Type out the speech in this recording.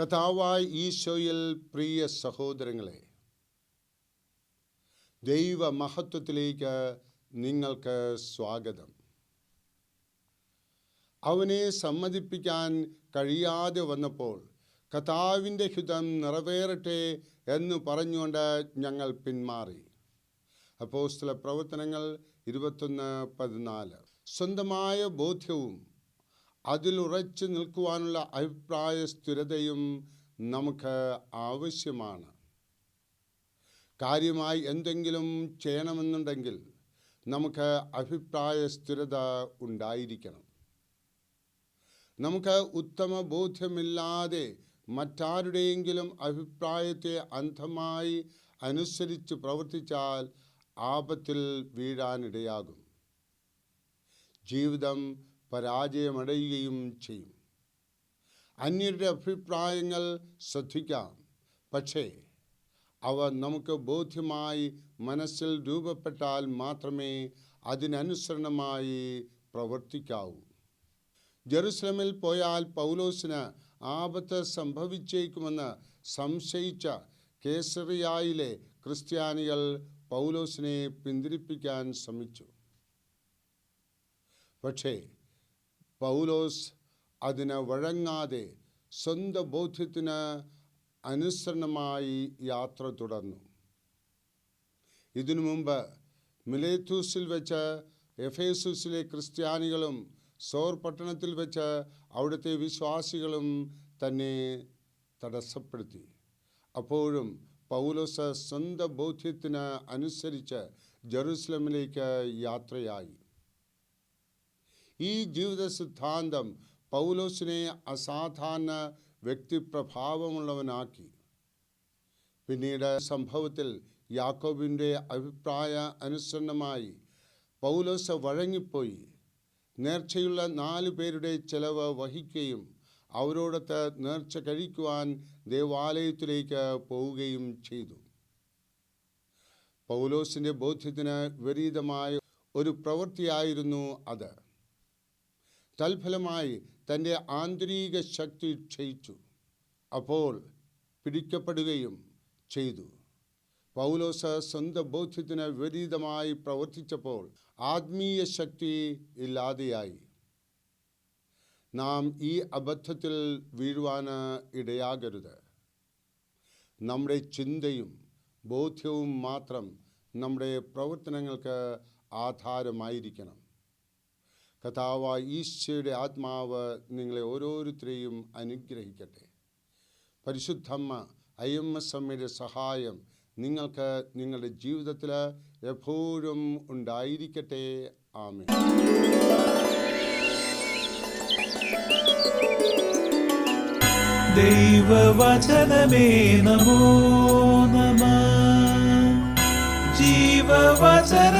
കഥാവായ ഈശോയിൽ പ്രിയ സഹോദരങ്ങളെ ദൈവ മഹത്വത്തിലേക്ക് നിങ്ങൾക്ക് സ്വാഗതം. അവനെ സമ്മതിപ്പിക്കാൻ കഴിയാതെ വന്നപ്പോൾ കഥാവിന്റെ ഹിതം നിറവേറട്ടെ എന്ന് പറഞ്ഞുകൊണ്ട് ഞങ്ങൾ പിന്മാറി. അപ്പോസ്തല പ്രവർത്തനങ്ങൾ ഇരുപത്തൊന്ന് പതിനാല്. സ്വന്തമായ ബോധ്യവും അതിലുറച്ചു നിൽക്കുവാനുള്ള അഭിപ്രായ സ്ഥിരതയും നമുക്ക് ആവശ്യമാണ്. കാര്യമായി എന്തെങ്കിലും ചെയ്യണമെന്നുണ്ടെങ്കിൽ നമുക്ക് അഭിപ്രായ സ്ഥിരത ഉണ്ടായിരിക്കണം. നമുക്ക് ഉത്തമ ബോധ്യമില്ലാതെ മറ്റാരുടെയെങ്കിലും അഭിപ്രായത്തെ അന്ധമായി അനുസരിച്ച് പ്രവർത്തിച്ചാൽ ആപത്തിൽ വീഴാനിടയാകും. ജീവിതം പരാജയമടയുകയും ചെയ്യും. അന്യരുടെ അഭിപ്രായങ്ങൾ ശ്രദ്ധിക്കാം. പക്ഷേ അവ നമുക്ക് ബോധ്യമായി മനസ്സിൽ രൂപപ്പെട്ടാൽ മാത്രമേ അതിനനുസരണമായി പ്രവർത്തിക്കാവൂ. ജെറുസലമിൽ പോയാൽ പൗലോസിന് ആപത്ത് സംഭവിച്ചേക്കുമെന്ന് സംശയിച്ച കേസറിയായിലെ ക്രിസ്ത്യാനികൾ പൗലോസിനെ പിന്തിരിപ്പിക്കാൻ ശ്രമിച്ചു. പക്ഷേ പൗലോസ് അതിന് വഴങ്ങാതെ സ്വന്തം ബോധ്യത്തിന് അനുസരണമായി യാത്ര തുടർന്നു. ഇതിനു മുമ്പ് മിലേത്തൂസിൽ വെച്ച് എഫേസുസിലെ ക്രിസ്ത്യാനികളും സോർ പട്ടണത്തിൽ വെച്ച് അവിടുത്തെ വിശ്വാസികളും തന്നെ തടസ്സപ്പെടുത്തി. അപ്പോഴും പൗലോസ് സ്വന്തം ബോധ്യത്തിന് അനുസരിച്ച് ജെറുസലമിലേക്ക് യാത്രയായി. ഈ ജീവിത സിദ്ധാന്തം പൗലോസിനെ അസാധാരണ വ്യക്തിപ്രഭാവമുള്ളവനാക്കി. പിന്നീട് സംഭവത്തിൽ യാക്കോബിന്റെ അഭിപ്രായ അനുസരണമായി പൗലോസ് വഴങ്ങിപ്പോയി. നേർച്ചയുള്ള നാല് പേരുടെ ചെലവ് വഹിക്കുകയും അവരോടൊത്ത് നേർച്ച കഴിക്കുവാൻ ദേവാലയത്തിലേക്ക് പോവുകയും ചെയ്തു. പൗലോസിന്റെ ബോധ്യത്തിന് വിപരീതമായ ഒരു പ്രവൃത്തിയായിരുന്നു അത്. തൽഫലമായി തന്റെ ആന്തരിക ശക്തി ക്ഷയിച്ചു. അപ്പോൾ പിടിക്കപ്പെടുകയും ചെയ്തു. പൗലോസ് സ്വന്തം ബോധ്യത്തിന് വിപരീതമായി പ്രവർത്തിച്ചപ്പോൾ ആത്മീയ ശക്തി ഇല്ലാതെയായി. നാം ഈ അബദ്ധത്തിൽ വീഴുവാന് ഇടയാകരുത്. നമ്മുടെ ചിന്തയും ബോധ്യവും മാത്രം നമ്മുടെ പ്രവർത്തനങ്ങൾക്ക് ആധാരമായിരിക്കണം. കഥാവായ ഈശോയുടെ ആത്മാവ് നിങ്ങളെ ഓരോരുത്തരെയും അനുഗ്രഹിക്കട്ടെ. പരിശുദ്ധമ്മ ഐ എം എസ് അമ്മയുടെ സഹായം നിങ്ങൾക്ക് നിങ്ങളുടെ ജീവിതത്തിൽ എപ്പോഴും ഉണ്ടായിരിക്കട്ടെ. ആമേ ദൈവവചനമേ നമോ നമ. ജീവവചനമേ